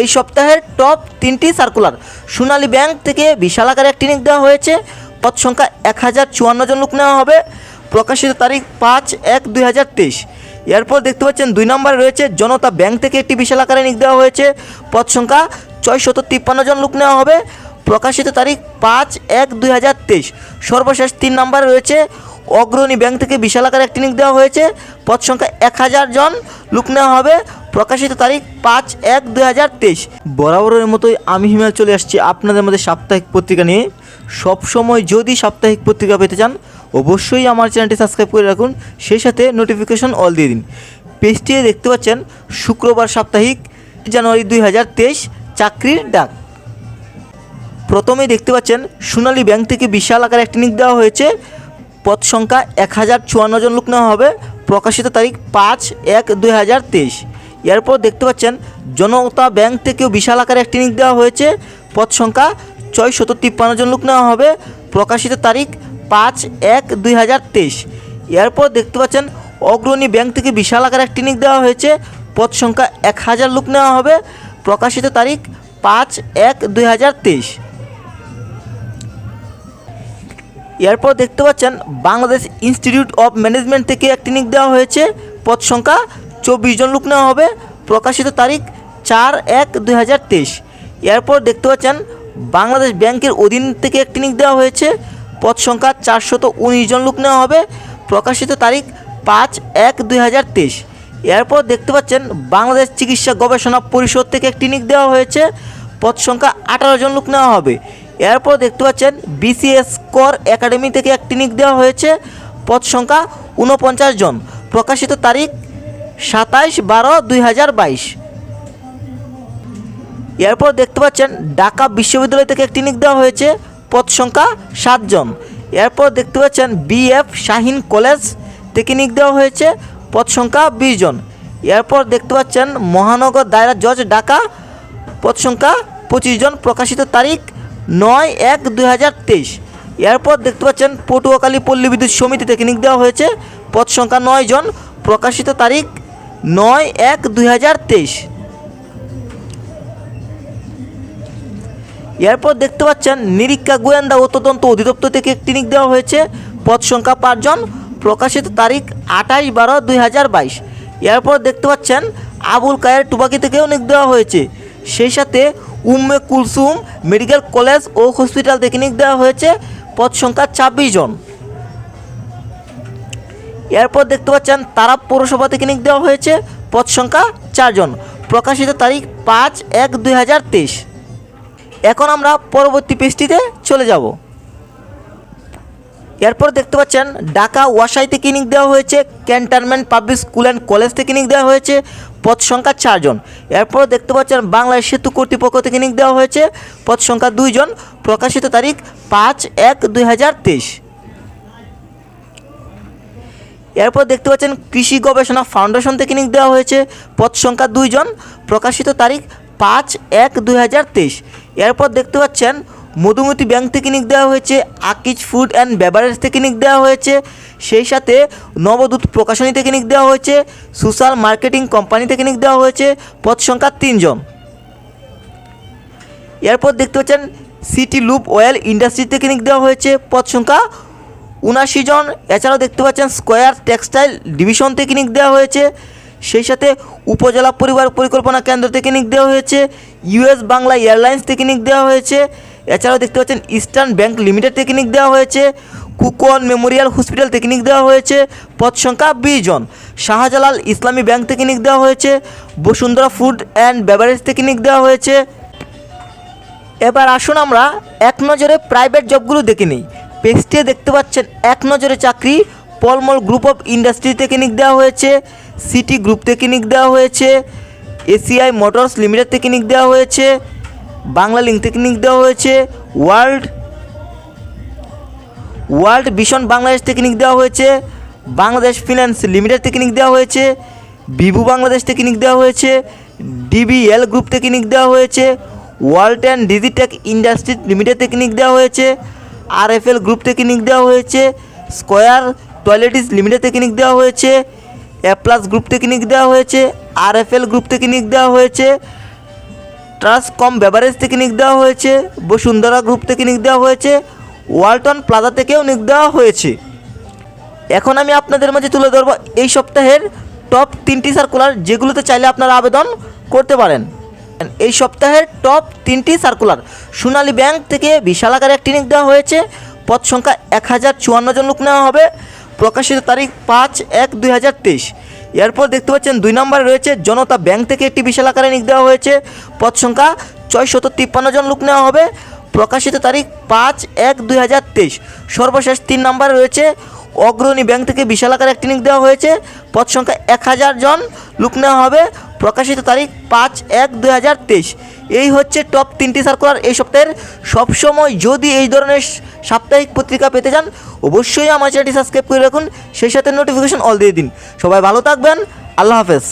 এই সপ্তাহের টপ তিনটি সার্কুলার সোনালী ব্যাংক থেকে বিশাল আকারে একটি নিক দেওয়া হয়েছে। পদ সংখ্যা এক হাজার চুয়ান্ন জন লোক নেওয়া হবে। প্রকাশিত তারিখ পাঁচ এক দুই হাজার তেইশ। এরপর দেখতে পাচ্ছেন দুই নম্বরে রয়েছে জনতা ব্যাংক থেকে একটি বিশাল আকারে নিক দেওয়া হয়েছে। পদ সংখ্যা ছয়শত তিপ্পান্ন জন লোক নেওয়া হবে। প্রকাশিত তারিখ পাঁচ এক দুই হাজার তেইশ। সর্বশেষ তিন নম্বরে রয়েছে অগ্রণী ব্যাংক থেকে বিশাল আকারে একটি নিক দেওয়া হয়েছে। পদ সংখ্যা এক হাজার জন লোক নেওয়া হবে। প্রকাশিত তারিখ পাঁচ এক দুই হাজার তেইশ। বরাবরের মতোই আমি হিমেল চলে আসছি আপনাদের মধ্যে সাপ্তাহিক পত্রিকা নিয়ে। সবসময় যদি সাপ্তাহিক পত্রিকা পেতে চান, অবশ্যই আমার চ্যানেলটি সাবস্ক্রাইব করে রাখুন, সেই সাথে নোটিফিকেশন অল দিয়ে দিন। পেজটি দেখতে পাচ্ছেন, শুক্রবার সাপ্তাহিক, জানুয়ারি দুই হাজার তেইশ, চাকরির ডাক। প্রথমেই দেখতে পাচ্ছেন, সোনালী ব্যাংক থেকে বিশাল আকারে একটি নিক দেওয়া হয়েছে। পদ সংখ্যা এক হাজার চুয়ান্ন জন লোক নেওয়া হবে। প্রকাশিত তারিখ পাঁচ এক দুই হাজার তেইশ। এরপর দেখতে পাচ্ছেন, জনতা ব্যাংক থেকেও বিশাল আকারে একটি নিক দেওয়া হয়েছে। পদ সংখ্যা ছয় শত তিপ্পান্ন জন লোক নেওয়া হবে। প্রকাশিত তারিখ পাঁচ এক দুই হাজার তেইশ। এরপর দেখতে পাচ্ছেন, অগ্রণী ব্যাংক থেকে বিশাল আকারে একটি নিক দেওয়া হয়েছে। পদ সংখ্যা এক হাজার লোক নেওয়া হবে। প্রকাশিত তারিখ পাঁচ এক দুই হাজার তেইশ। এরপর দেখতে পাচ্ছেন, বাংলাদেশ ইনস্টিটিউট অফ ম্যানেজমেন্ট থেকে একটি নিক দেওয়া হয়েছে। পদ সংখ্যা চব্বিশ জন লোক নেওয়া হবে। প্রকাশিত তারিখ চার এক দুই হাজার তেইশ। এরপর দেখতে পাচ্ছেন, বাংলাদেশ ব্যাংকের অধীন থেকে একটি নিক দেওয়া হয়েছে। পদ সংখ্যা চারশত উনিশ জন লোক নেওয়া হবে। প্রকাশিত তারিখ পাঁচ এক দুই হাজার তেইশ। এরপর দেখতে পাচ্ছেন, বাংলাদেশ চিকিৎসা গবেষণা পরিষদ থেকে একটি নিক দেওয়া হয়েছে। পদ সংখ্যা আঠারো জন লোক নেওয়া হবে। এরপর দেখতে পাচ্ছেন বিসিএস কর একাডেমি থেকে একটি নিক দেওয়া হয়েছে। পদ সংখ্যা উনপঞ্চাশ জন। প্রকাশিত তারিখ সাতাইশ বারো দুই হাজার বাইশ। এরপর দেখতে পাচ্ছেন, ঢাকা বিশ্ববিদ্যালয় থেকে একটি নিক দেওয়া হয়েছে, পদ সংখ্যা সাতজন। এরপর দেখতে পাচ্ছেন, বিএফ শাহিন কলেজ থেকে নিক দেওয়া হয়েছে, পদ সংখ্যা বিশ জন এরপর দেখতে পাচ্ছেন, মহানগর দায়রা জজ ঢাকা, পদ সংখ্যা পঁচিশ জন প্রকাশিত তারিখ নয় এক দুই হাজার তেইশ। এরপর দেখতে পাচ্ছেন, পটুয়াখালী পল্লী বিদ্যুৎ সমিতি থেকে নিক দেওয়া হয়েছে, পদ সংখ্যা নয় জন প্রকাশিত তারিখ নয় এক দুই হাজার তেইশ। এরপর দেখতে পাচ্ছেন, নিরীক্ষা গোয়েন্দা ও তদন্ত অধিদপ্তর থেকে একটি নিক দেওয়া হয়েছে। পদ সংখ্যা পাঁচজন, প্রকাশিত তারিখ আঠাশ বারো দুই হাজার বাইশ। এরপর দেখতে পাচ্ছেন, আবুল কায়ের টুবাকি থেকেও নিক দেওয়া হয়েছে। সেই সাথে উম্মে কুলসুম মেডিকেল কলেজ ও হসপিটাল থেকে নিক দেওয়া হয়েছে। পদ সংখ্যা ছাব্বিশ জন। এরপর দেখতে পাচ্ছেন তারা পৌরসভা থেকে নিক দেওয়া হয়েছে, পদ সংখ্যা চারজন। প্রকাশিত তারিখ পাঁচ এক দুই হাজার তেইশ। এখন আমরা পরবর্তী পেজটিতে চলে যাব। এরপর দেখতে পাচ্ছেন ঢাকা ওয়াসাই থেকে নিক দেওয়া হয়েছে, cantonment public school and college থেকে নিক দেওয়া হয়েছে, পদ সংখ্যা চারজন। এরপর দেখতে পাচ্ছেন বাংলাদেশ সেতু কর্তৃপক্ষ থেকে নিক দেওয়া হয়েছে, পদ সংখ্যা দুইজন। প্রকাশিত তারিখ পাঁচ এক দুই হাজার তেইশ। এরপর দেখতে পাচ্ছেন কৃষি গবেষণা ফাউন্ডেশন থেকে নিক দেওয়া হয়েছে পদ সংখ্যা দুইজন, প্রকাশিত তারিখ পাঁচ এক দুই হাজার তেইশ। এরপর দেখতে পাচ্ছেন মধুমতি ব্যাংক থেকে নিক দেওয়া হয়েছে, আকিজ ফুড অ্যান্ড বেভারেজ থেকে নিক দেওয়া হয়েছে, সেই সাথে নবদূত প্রকাশনী থেকে নিক দেওয়া হয়েছে সোশ্যাল মার্কেটিং কোম্পানি থেকে নিক দেওয়া হয়েছে, পদ সংখ্যা তিনজন। এরপর দেখতে পাচ্ছেন সিটি লুপ অয়েল ইন্ডাস্ট্রি থেকে নিক দেওয়া হয়েছে, পদ সংখ্যা উনাশি জন, এছাড়াও দেখতে পাচ্ছেন স্কোয়ার টেক্সটাইল ডিভিশন থেকে নিক দেওয়া হয়েছে, সেই সাথে উপজেলা পরিবার পরিকল্পনা কেন্দ্র থেকে নিক দেওয়া হয়েছে, ইউএস বাংলা এয়ারলাইন্স থেকে নিক দেওয়া হয়েছে, এছাড়াও দেখতে পাচ্ছেন ইস্টার্ন ব্যাংক লিমিটেড থেকে নিক দেওয়া হয়েছে কুকন মেমোরিয়াল হসপিটাল থেকে নিক দেওয়া হয়েছে, পদ সংখ্যা বিশ জন, শাহজালাল ইসলামী ব্যাংক থেকে নিক দেওয়া হয়েছে, বসুন্ধরা ফুড অ্যান্ড বেভারেজ থেকে নিক দেওয়া হয়েছে। এবার আসুন আমরা এক নজরে প্রাইভেট জবগুলো দেখে নিই। পেজটিতে দেখতে পাচ্ছেন এক নজরে চাকরি, পলমল গ্রুপ অফ ইন্ডাস্ট্রি থেকে নিক দেওয়া হয়েছে, সিটি গ্রুপ থেকে নিক দেওয়া হয়েছে, এসিআই মোটরস লিমিটেড থেকে নিক দেওয়া হয়েছে, বাংলা লিঙ্ক থেকে নিক দেওয়া হয়েছে, ওয়ার্ল্ড ওয়ার্ল্ড ভিশন বাংলাদেশ থেকে নিক দেওয়া হয়েছে, বাংলাদেশ ফিন্যান্স লিমিটেড থেকে নিক দেওয়া হয়েছে, বিভু বাংলাদেশ থেকে নিক দেওয়া হয়েছে, ডিবিএল গ্রুপ থেকে নিক দেওয়া হয়েছে, world and Digitech industry limited থেকে নিক দেওয়া হয়েছে আরএফএল গ্রুপ থেকে নিক দেওয়া হয়েছে, স্কোয়ার টয়লেটিস লিমিটেড থেকে নিক দেওয়া হয়েছে, এ প্লাস গ্রুপ থেকে নিক দেওয়া হয়েছে, আরএফএল গ্রুপ থেকে নিক দেওয়া হয়েছে ট্রাস্ট কম বেভারেজ থেকে নিক দেওয়া হয়েছে, বসুন্ধরা গ্রুপ থেকে নিক দেওয়া হয়েছে, ওয়ালটন প্লাজা থেকেও নিক দেওয়া হয়েছে। এখন আমি আপনাদের মাঝে তুলে ধরবো এই সপ্তাহের টপ তিনটি সার্কুলার যেগুলোতে চাইলে আপনারা আবেদন করতে পারেন। এই সপ্তাহের টপ তিনটি সার্কুলার সোনালী ব্যাংক থেকে বিশাল আকারে একটি নিক দেওয়া হয়েছে। পদ সংখ্যা এক হাজার চুয়ান্ন জন লোক নেওয়া হবে। প্রকাশিত তারিখ পাঁচ এক দুই হাজার তেইশ। এরপর দেখতে পাচ্ছেন দুই নম্বরে রয়েছে জনতা ব্যাংক থেকে একটি বিশাল আকারে নিক দেওয়া হয়েছে। পদ সংখ্যা ছয়শত তিপ্পান্ন জন লোক নেওয়া হবে। প্রকাশিত তারিখ পাঁচ এক দুই হাজার তেইশ। সর্বশেষ তিন নম্বরে রয়েছে অগ্রণী ব্যাংক থেকে বিশাল আকারে একটি নিক দেওয়া হয়েছে। পদ সংখ্যা এক হাজার জন লোক নেওয়া হবে। প্রকাশিত তারিখ পাঁচ এক তেইশ। এই হচ্ছে টপ তিনটি সার্কুলার এই সপ্তাহের সবসময় যদি এই ধরনের সাপ্তাহিক পত্রিকা পেতে চান, অবশ্যই আমার চ্যানেলটি সাবস্ক্রাইব করে রাখুন। সেই সাথে নোটিফিকেশন অল দিয়ে দিন। সবাই ভালো থাকবেন। আল্লাহ হাফেজ।